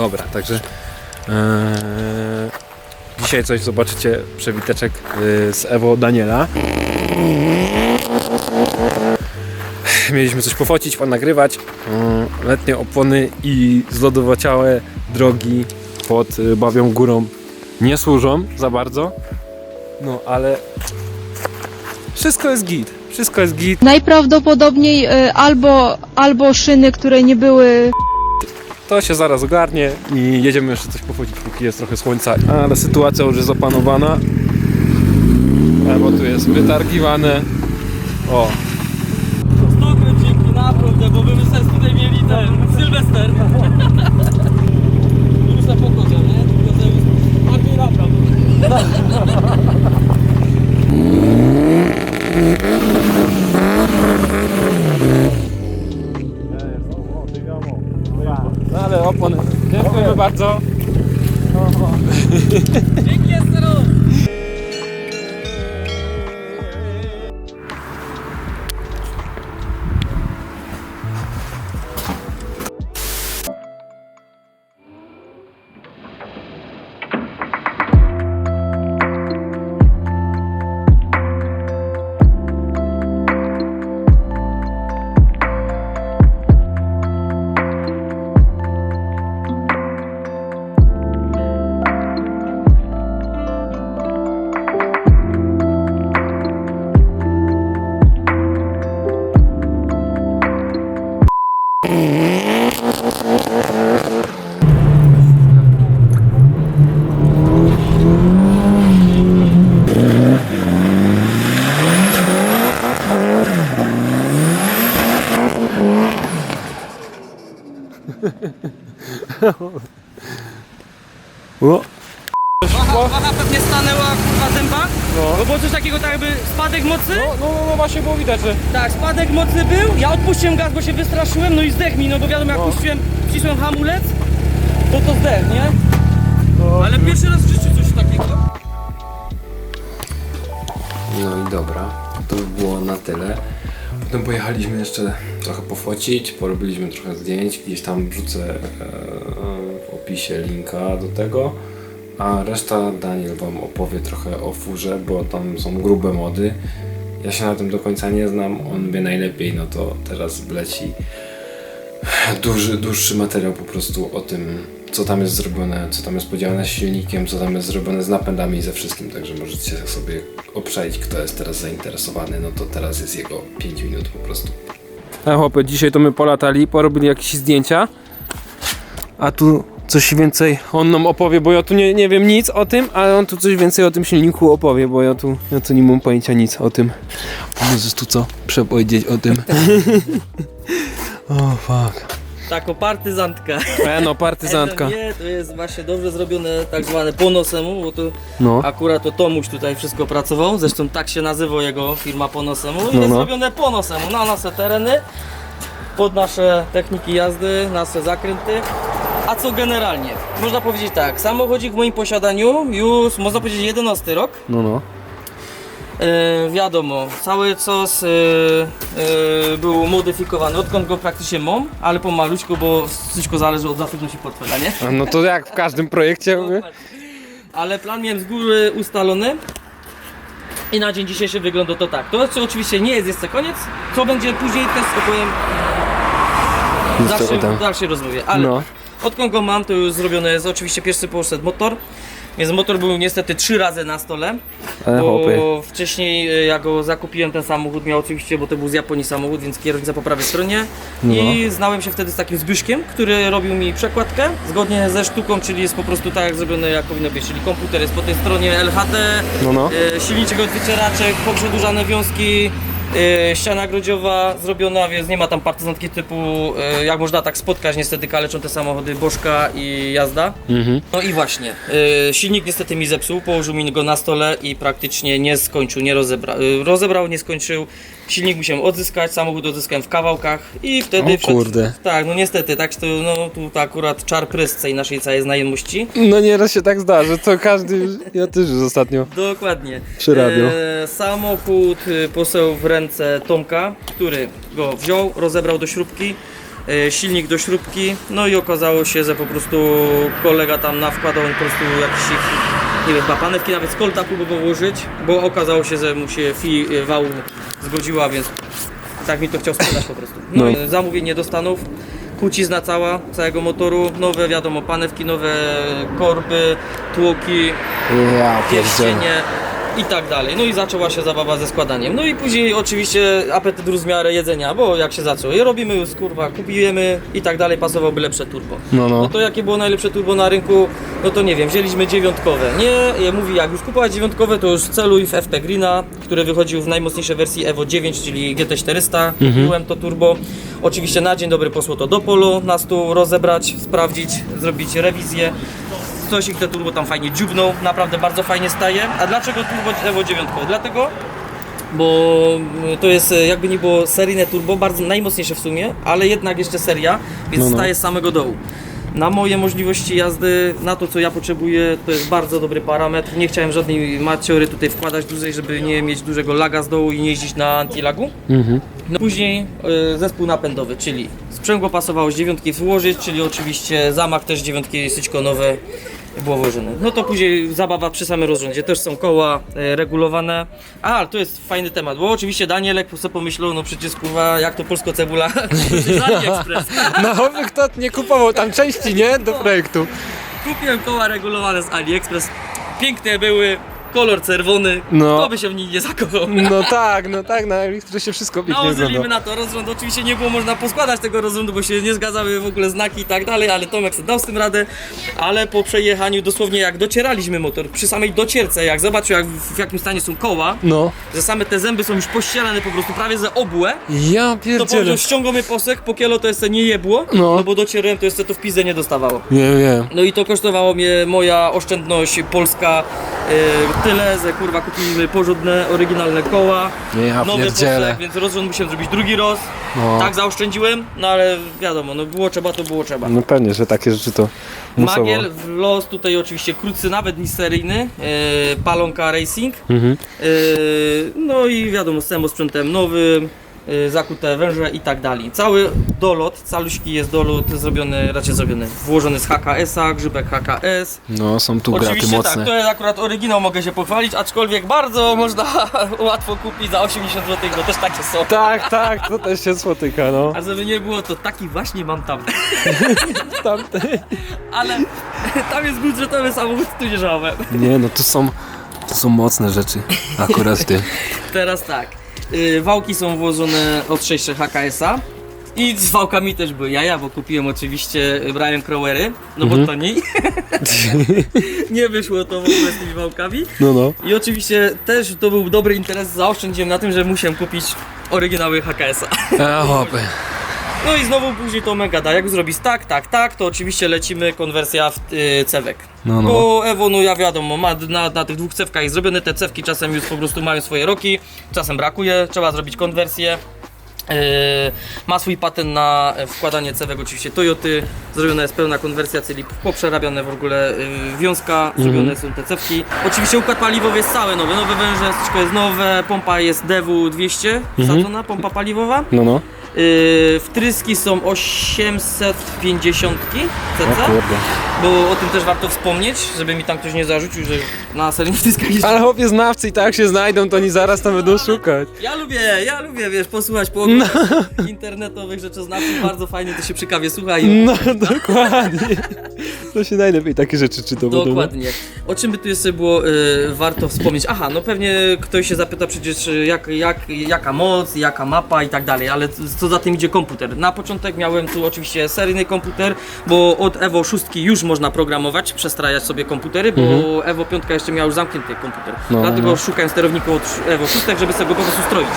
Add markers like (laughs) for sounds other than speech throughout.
Dobra, także eee, dzisiaj coś zobaczycie przewiteczek yy, z Ewo Daniela. Mieliśmy coś pofocić, nagrywać. Yy, letnie opony i zlodowaciałe drogi pod y, Bawią Górą nie służą za bardzo. No ale wszystko jest git. Wszystko jest git. Najprawdopodobniej y, albo, albo szyny, które nie były To się zaraz ogarnie i jedziemy jeszcze coś pochodzić, póki jest trochę słońca. Ale sytuacja już jest opanowana. Bo tu jest wytargiwane. O, Dobry dzięki naprawdę, bo bym sobie tutaj mieli ten Sylwester. (laughs) Już na pogodzie, nie? Tylko że już bardziej bardzo. (laughs) O, Waha, waha pewnie stanęła kurwa zęba, no. bo było coś takiego tak jakby spadek mocy. No, no, no właśnie było widać, że Tak, spadek mocy był, ja odpuściłem gaz, bo się wystraszyłem, no i zdech mi, no bo wiadomo jak No. puściłem, wcisłem hamulec, to to zdech, nie? No, Ale pierwszy raz w życiu coś takiego. No i dobra, to by było na tyle. Potem pojechaliśmy jeszcze trochę pofocić, porobiliśmy trochę zdjęć, gdzieś tam wrzucę e, w opisie linka do tego. A reszta Daniel Wam opowie trochę o furze, bo tam są grube mody. Ja się na tym do końca nie znam, on wie najlepiej, no to teraz wleci duży, dłuższy materiał po prostu o tym, co tam jest zrobione, co tam jest podziałane z silnikiem, co tam jest zrobione z napędami i ze wszystkim, także możecie sobie obszaić, kto jest teraz zainteresowany, no to teraz jest jego 5 minut po prostu. A chłopy, dzisiaj to my polatali, porobili jakieś zdjęcia, a tu coś więcej on nam opowie, bo ja tu nie, nie wiem nic o tym, ale on tu coś więcej o tym silniku opowie, bo ja tu, ja tu nie mam pojęcia nic o tym. Możesz tu co przepowiedzieć o tym? (laughs) o fuck. Tak, o partyzantka. E, no, partyzantka. (laughs) Nie, to jest właśnie dobrze zrobione tak zwane po nosemu, bo to No. akurat to Tomuś tutaj wszystko pracował, zresztą tak się nazywa jego firma po nosemu i No, jest no. zrobione po nosemu, na nasze tereny, pod nasze techniki jazdy, nasze zakręty. A co generalnie? Można powiedzieć tak, samochodzik w moim posiadaniu już można powiedzieć 11 rok. No, no. E, wiadomo, cały czas e, e, był modyfikowany, odkąd go praktycznie mam, ale pomaluczku, bo wszystko zależy od zasobności portfela, nie? A no to jak w każdym projekcie. Ale plan miałem z góry ustalony i na dzień dzisiejszy wygląda to tak. To co oczywiście nie jest jeszcze koniec, co będzie później też opowiem w dalszym, w dalszej rozmowie. Ale No. odkąd go mam, to już zrobione jest oczywiście pierwszy poszedł motor. Więc motor był niestety trzy razy na stole, Ale bo wcześniej e, jak go zakupiłem ten samochód miał oczywiście, bo to był z Japonii samochód, więc kierownica po prawej stronie No. i znałem się wtedy z takim Zbyszkiem, który robił mi przekładkę zgodnie ze sztuką, czyli jest po prostu tak jak zrobione jak powinno być, czyli komputer jest po tej stronie LHD, No, no. e, silniczek poprzedłużane wiązki, e, ściana grodziowa zrobiona, więc nie ma tam partyzantki typu, e, jak można tak spotkać, niestety kaleczą te samochody Bożka i jazda. Mhm. No i właśnie, y, silnik niestety mi zepsuł, położył mi go na stole i praktycznie nie skończył, nie rozebrał. Y, rozebrał, nie skończył. Silnik musiałem odzyskać, samochód odzyskałem w kawałkach i wtedy... O kurde. Tak, no niestety, tak to, no tu to akurat czar prys tej naszej całej znajomości. No nieraz się tak zdarzy, to każdy, ja też już ostatnio. Dokładnie. Przy radio. E, samochód y, poseł w ręce Tomka, który go wziął, rozebrał do śrubki, e, silnik do śrubki, no i okazało się, że po prostu kolega tam nawkładał po prostu jakiś, nie wiem, chyba panewki nawet z kolta próbował włożyć, bo okazało się, że mu się fi e, wału zgodziła, więc tak mi to chciał sprzedać po prostu. No, No. i zamówienie do Stanów, kucizna cała, całego motoru, nowe wiadomo, panewki, nowe korby, tłoki, Ja pierścienie i tak dalej. No i zaczęła się zabawa ze składaniem. No i później oczywiście apetyt rósł w miarę jedzenia, bo jak się zaczął. I robimy już kurwa, kupujemy i tak dalej, pasowałoby lepsze turbo. No, no. No to jakie było najlepsze turbo na rynku? No to nie wiem, wzięliśmy dziewiątkowe. Nie, ja mówi jak już kupować dziewiątkowe, to już celuj w FP Greena, który wychodził w najmocniejszej wersji Evo 9, czyli GT400. Kupiłem to turbo. Oczywiście na dzień dobry posło to do polu, nas tu rozebrać, sprawdzić, zrobić rewizję. Stosik te turbo tam fajnie dziubnął, naprawdę bardzo fajnie staje. A dlaczego turbo Evo 9? Dlatego, bo mm, to jest e, jakby nie było seryjne turbo, bardzo najmocniejsze w sumie, ale jednak jeszcze seria, więc No, no. staje z samego dołu. Na moje możliwości jazdy, na to co ja potrzebuję, to jest bardzo dobry parametr. Nie chciałem żadnej maciory tutaj wkładać dużej, żeby nie mieć dużego laga z dołu i nie jeździć na antilagu. No później y, zespół napędowy, czyli sprzęgło pasowało z dziewiątki włożyć, czyli oczywiście zamach też dziewiątki syćkonowe było włożone. No to później zabawa przy samym rozrządzie, też są koła y, regulowane. A, to jest fajny temat, bo oczywiście Danielek sobie pomyślał, no przecież kurwa, jak to polsko cebula, z AliExpress. No, kto nie kupował tam części, nie? Do projektu. Kupiłem koła regulowane z AliExpress, piękne były, kolor czerwony, No. kto by się w nich nie zakochał. No tak, no tak, na AliExpressie wszystko pięknie Nałożyliśmy wygląda. na to rozrząd. Oczywiście nie było można poskładać tego rozrządu, bo się nie zgadzały w ogóle znaki i tak dalej, ale Tomek sobie dał z tym radę. Ale po przejechaniu dosłownie jak docieraliśmy motor, przy samej docierce, jak zobaczył jak, w jakim stanie są koła, No. że same te zęby są już pościelane po prostu prawie ze obłe, Ja to pierdzielę. powiedział ściągamy posek, po kielo to jeszcze nie jebło, No. no. bo docierłem to jeszcze to w pizę nie dostawało. Nie wiem. No i to kosztowało mnie moja oszczędność polska e, tyle, że kurwa kupiliśmy porządne, oryginalne koła. Ja Nowy pierdzielę. posek, więc rozrząd musiałem zrobić drugi roz. No. Tak zaoszczędziłem, no ale wiadomo, no było trzeba, to było trzeba. No pewnie, że takie rzeczy to musowo. Magiel w los tutaj oczywiście krótszy, nawet niż seryjny, e, Palonka Racing. Mhm. E, no i wiadomo, z całym sprzętem nowym, zakute węże i tak dalej. Cały dolot, caluśki jest dolot zrobiony, raczej zrobiony, włożony z HKS-a, grzybek HKS. No, są tu graty Oczywiście mocne. tak, to jest akurat oryginał, mogę się pochwalić, aczkolwiek bardzo można (laughs) łatwo kupić za 80 zł, bo też takie są. Tak, tak, to też się spotyka, no. A żeby nie było, to taki właśnie mam tam. (laughs) Tamte. Ale tam jest budżetowy samochód, tu nie żałem. Nie, no to są, to są mocne rzeczy. Akurat ty. Teraz tak. Y, Wałki są włożone od 6 HKS-a. I z wałkami też były jaja, bo kupiłem oczywiście Brian Crowery, no bo taniej. (laughs) nie wyszło to w ogóle z tymi wałkami. No, no. I oczywiście też to był dobry interes, zaoszczędziłem na tym, że musiałem kupić oryginały HKS-a. A, chłopy. No i znowu później to mega da. Jak zrobić tak, tak, tak, to oczywiście lecimy konwersja w y, cewek. No, no. Bo Ewo, no ja wiadomo, ma na, na tych dwóch cewkach jest zrobione, te cewki czasem już po prostu mają swoje roki, czasem brakuje, trzeba zrobić konwersję. Yy, ma swój patent na wkładanie cewek, oczywiście Toyoty. Zrobiona jest pełna konwersja, czyli poprzerabiane w ogóle yy, wiązka, zrobione są te cewki. Oczywiście układ paliwowy jest cały nowy, nowe węże, wszystko jest nowe, pompa jest DW 200 wsadzona, pompa paliwowa. No, no. Yy, wtryski są 850 O cc, bo o tym też warto wspomnieć, żeby mi tam ktoś nie zarzucił, że na serii wtryskach jest... Ale chłopie znawcy i tak się znajdą, to oni zaraz tam będą szukać. Ja lubię, ja lubię, wiesz, posłuchać po internetowych rzeczoznawców, bardzo fajnie to się przy kawie słucha i No, dokładnie. (laughs) To się najlepiej takie rzeczy czyta. to- Dokładnie. O czym by tu jeszcze było y, warto wspomnieć? Aha, no pewnie ktoś się zapyta przecież y, jak, jak, jaka moc, jaka mapa i tak dalej, ale co za tym idzie komputer. Na początek miałem tu oczywiście seryjny komputer, bo od Evo 6 już można programować, przestrajać sobie komputery, bo Evo 5 jeszcze miał już zamknięty komputer. Mhm. No, Dlatego no. szukałem sterowników od Evo 6, żeby sobie go po prostu stroić.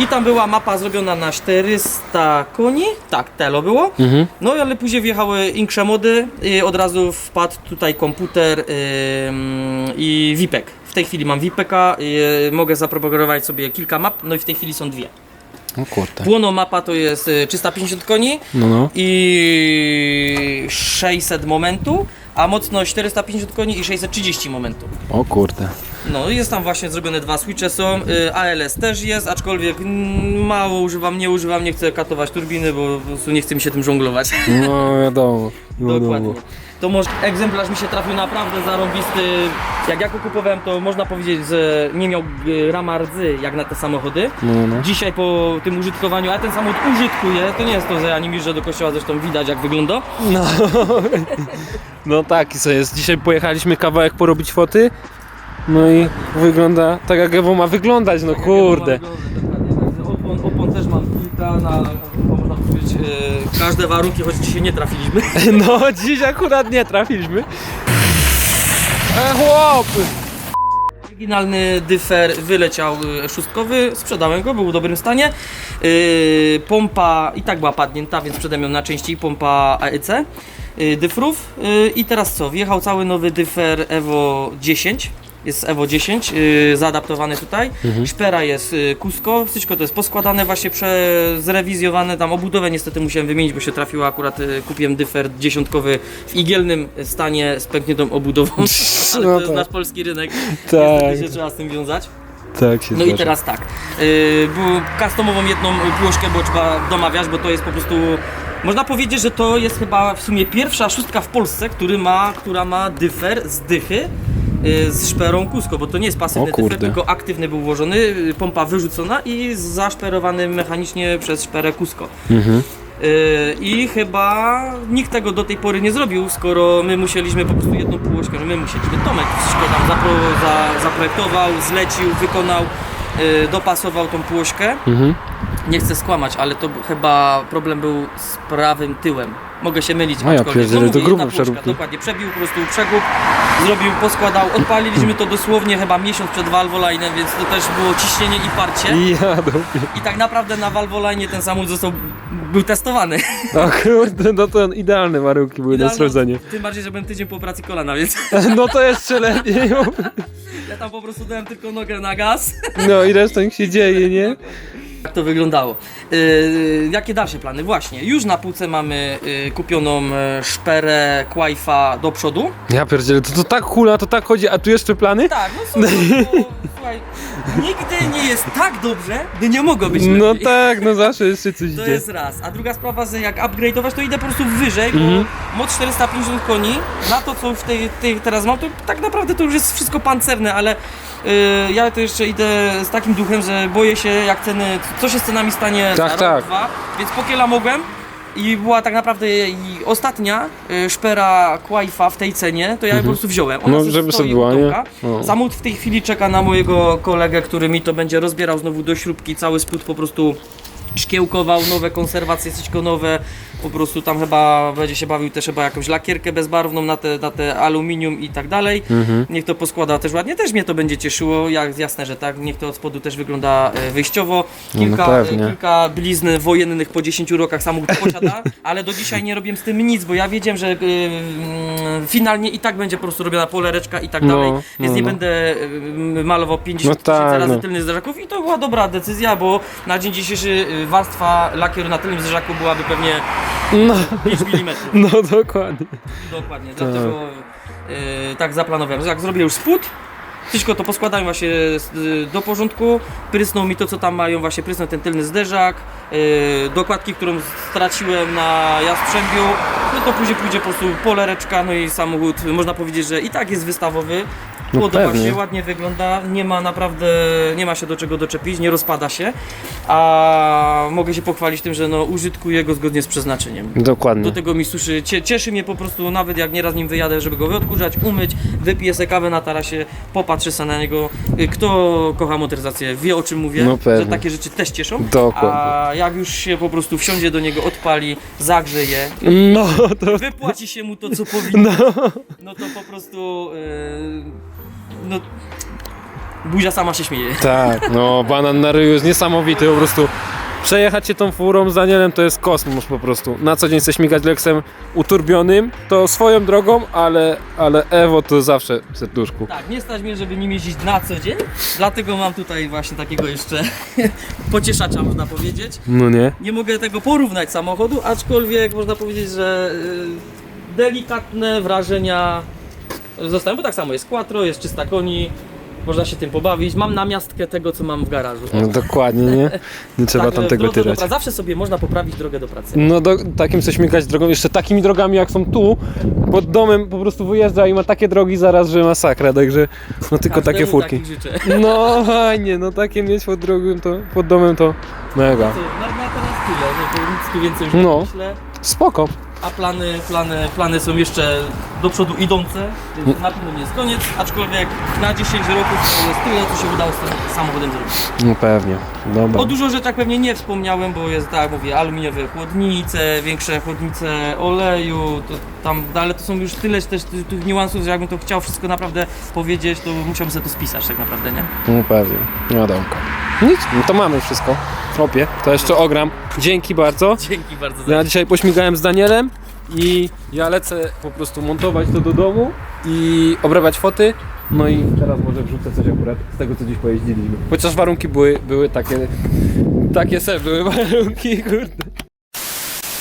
I tam była mapa zrobiona na 400 koni, tak, telo było. Mhm. No ale później wjechały insze mody i od razu wpadł tutaj komputer ym, i VIPek. W tej chwili mam VIPeka, y, mogę zaprogramować sobie kilka map, no i w tej chwili są dwie. O kurde. Płono mapa to jest y, 350 koni No, no. i 600 momentu, a mocność 450 koni i 630 momentu. O kurde. No jest tam właśnie zrobione dwa switche są, y, ALS też jest, aczkolwiek mm, mało używam, nie używam, nie chcę katować turbiny, bo po prostu nie chce mi się tym żonglować. No wiadomo. Dokładnie. To może egzemplarz mi się trafił naprawdę zarąbisty. Jak ja go kupowałem, to można powiedzieć, że nie miał y, rama rdzy jak na te samochody. No, no. Dzisiaj po tym użytkowaniu, a ten samochód użytkuję, to nie jest to, że ja nim jeżdżę do kościoła, zresztą widać jak wygląda. No. (laughs) no tak, i co jest? Dzisiaj pojechaliśmy kawałek porobić foty. No i wygląda tak jak Ewo ma wyglądać, no kurde. Dokładnie. Także Opon, opon też mam kilka, na, można powiedzieć, e, każde warunki, choć dzisiaj nie trafiliśmy. (laughs) No dziś akurat nie trafiliśmy. E chłop! Oryginalny dyfer wyleciał y, szóstkowy, sprzedałem go, był w dobrym stanie. Yy, pompa i tak była padnięta, więc sprzedałem ją na części, pompa AEC yy, dyfrów. I teraz co, wjechał cały nowy dyfer Evo 10. Jest Evo 10, yy, zaadaptowany tutaj. Szpera jest yy, Cusco, wszystko to jest poskładane, właśnie prze, zrewizjowane. Tam obudowę niestety musiałem wymienić, bo się trafiło akurat, yy, kupiłem dyfer dziesiątkowy w igielnym stanie z pękniętą obudową. (laughs) Ale to No jest tak. nasz polski rynek. Tak, Niestety się trzeba z tym wiązać. tak się No i zdarza. teraz tak. Yy, customową jedną płoszkę, bo trzeba domawiać, bo to jest po prostu. Można powiedzieć, że to jest chyba w sumie pierwsza szóstka w Polsce, który ma, która ma dyfer z dychy. Yy, Z szperą kusko, bo to nie jest pasywny kurde. tylko aktywny był włożony, yy, pompa wyrzucona i zaszperowany mechanicznie przez szperę kusko. Mhm. Yy, I chyba nikt tego do tej pory nie zrobił, skoro my musieliśmy po prostu jedną półośkę, my musieliśmy, Tomek wszystko tam zapro, za, zaprojektował, zlecił, wykonał, dopasował tą półośkę. Mhm. Nie chcę skłamać, ale to chyba problem był z prawym tyłem. Mogę się mylić, A ja aczkolwiek- pierdzielę, mówię, to grube jedna półośka, przeróbki. Dokładnie, przebił po prostu przekup, zrobił, poskładał, odpaliliśmy to dosłownie chyba miesiąc przed Valvolinem, więc to też było ciśnienie i parcie. I ja. I tak naprawdę na Valvoline ten samochód został, był testowany. O kurde, no to idealne warunki były na Idealną- sprawdzenie. Tym bardziej, że byłem tydzień po operacji kolana, więc No to jeszcze lepiej. ja tam po prostu dałem tylko nogę na gaz. No i resztą się dzieje, nie? Jak to wyglądało? Yy, jakie dalsze plany? Właśnie, już na półce mamy yy, kupioną yy, szperę Quaifa do przodu. Ja pierdzielę, to, to tak hula, to tak chodzi, a tu jeszcze plany? Tak, no słuchaj, bo, słuchaj, nigdy nie jest tak dobrze, by nie mogło być No lepiej. tak, no zawsze jeszcze coś To jest raz. A druga sprawa, że jak upgrade'ować, to idę po prostu wyżej, bo Mhm. moc 450 koni, na to co w tej, tej teraz mam, to tak naprawdę to już jest wszystko pancerne, ale ja to jeszcze idę z takim duchem, że boję się jak ceny, co się z cenami stanie Tak, za tak. dwa, więc pokiela mogłem. I była tak naprawdę i ostatnia y, szpera Quaifa w tej cenie, to ja ją po prostu wziąłem. Ona No, żeby sobie była, nie? No. W tej chwili czeka na mojego kolegę, który mi to będzie rozbierał znowu do śrubki, cały spód po prostu szkiełkował, nowe konserwacje, wszystko nowe, po prostu tam chyba będzie się bawił też chyba jakąś lakierkę bezbarwną na te, na te aluminium i tak dalej. Mhm. Niech to poskłada też ładnie, też mnie to będzie cieszyło, jak jasne, że tak, niech to od spodu też wygląda e, wyjściowo. No, Kilka, no pewnie. e, kilka blizn wojennych po 10 rokach samochód posiada, (laughs) ale do dzisiaj nie robiłem z tym nic, bo ja wiedziałem, że e, mm, finalnie i tak będzie po prostu robiona polereczka i tak No, dalej, no, więc nie no. będę e, malował 50 No tak, tysięcy razy no. tylnych zderzaków i to była dobra decyzja, bo na dzień dzisiejszy y, warstwa lakieru na tylnym zderzaku byłaby pewnie No, 5 mm. (laughs) no dokładnie. Dokładnie, dlatego y, tak zaplanowałem. Jak zrobię już spód, wszystko to poskładałem właśnie y, do porządku, prysnął mi to co tam mają, właśnie prysnął ten tylny zderzak, y, dokładki, którą straciłem na Jastrzębiu, no to później pójdzie po prostu polereczka, no i samochód, można powiedzieć, że i tak jest wystawowy, No Podoba pewnie. się, ładnie wygląda, nie ma naprawdę, nie ma się do czego doczepić, nie rozpada się, a mogę się pochwalić tym, że no użytkuję go zgodnie z przeznaczeniem. Dokładnie. Do tego mi suszy, cie, cieszy mnie po prostu nawet jak nieraz nim wyjadę, żeby go wyodkurzać, umyć, wypiję sobie kawę na tarasie, popatrzę sobie na niego. Y, Kto kocha motoryzację wie o czym mówię, No pewnie. że takie rzeczy też cieszą. Dokładnie. A jak już się po prostu wsiądzie do niego, odpali, zagrzeje, No to... wypłaci się mu to co (laughs) powinno, no to po prostu yy, no buzia sama się śmieje. Tak, no banan na ryju jest niesamowity, po prostu przejechać się tą furą z Danielem to jest kosmos po prostu. Na co dzień chcę śmigać Lexem uturbionym, to swoją drogą, ale, ale Ewo to zawsze w serduszku. Tak, nie stać mnie, żeby nim jeździć na co dzień, dlatego mam tutaj właśnie takiego jeszcze (laughs) pocieszacza można powiedzieć. No nie? Nie mogę tego porównać samochodu, aczkolwiek można powiedzieć, że y, delikatne wrażenia zostają, bo tak samo jest quattro, jest 300 koni, można się tym pobawić. Mam namiastkę tego, co mam w garażu. No dokładnie, nie? Nie (laughs) trzeba Tak, tam w tego tyrać. Zawsze sobie można poprawić drogę do pracy. No do, takim coś śmigać drogą, jeszcze takimi drogami jak są tu, pod domem po prostu wyjeżdża i ma takie drogi zaraz, że masakra, także no tylko takie Każdemu furki. takich życzę. (laughs) No fajnie, no takie mieć pod drogą to, pod domem to mega. Na, na teraz tyle, nie, nic więcej już nie No. myślę. Spoko. A plany, plany, plany są jeszcze do przodu idące, więc na pewno nie jest koniec, aczkolwiek na 10 roków to jest tyle, co się udało z tym samochodem zrobić. No pewnie, dobra. O dużo rzeczach pewnie nie wspomniałem, bo jest tak jak mówię, aluminiowe chłodnice, większe chłodnice oleju, to tam, no, ale to są już tyle też tych, tych niuansów, że jakbym to chciał wszystko naprawdę powiedzieć, to musiałbym sobie to spisać tak naprawdę, nie? No pewnie, wiadomko. Nic, no to mamy wszystko. Opie, to jeszcze ogram. Dzięki bardzo. Dzięki bardzo za Ja dzisiaj pośmigałem z Danielem i ja lecę po prostu montować to do domu i obrabiać foty. No i teraz może wrzucę coś akurat z tego, co dziś pojeździliśmy. Chociaż warunki były, były takie, takie se były (laughs) warunki, kurde.